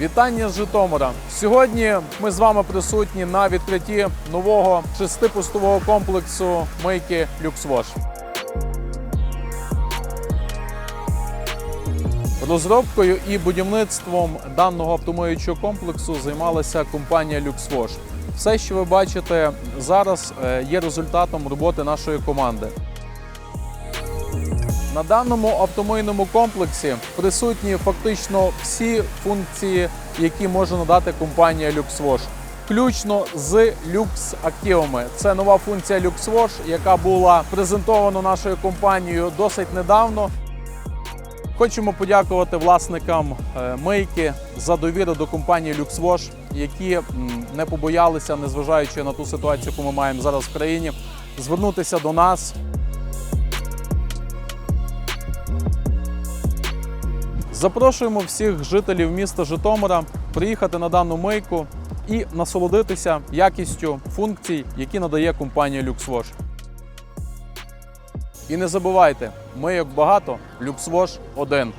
Вітання з Житомира. Сьогодні ми з вами присутні на відкритті нового шестипустового комплексу мийки LuxWash. Розробкою і будівництвом даного автомиючого комплексу займалася компанія LuxWash. Все, що ви бачите зараз, е, є результатом роботи нашої команди. На даному автомийному комплексі присутні фактично всі функції, які може надати компанія LuxWash. Включно з люкс активами. Це нова функція LuxWash, яка була презентована нашою компанією досить недавно. Хочемо подякувати власникам е, мийки за довіру до компанії LuxWash, які не побоялися, незважаючи на ту ситуацію, яку ми маємо зараз в країні, звернутися до нас. Запрошуємо всіх жителів міста Житомира приїхати на дану мийку і насолодитися якістю функцій, які надає компанія LuxWash. І не забувайте, мийок багато, LuxWash один.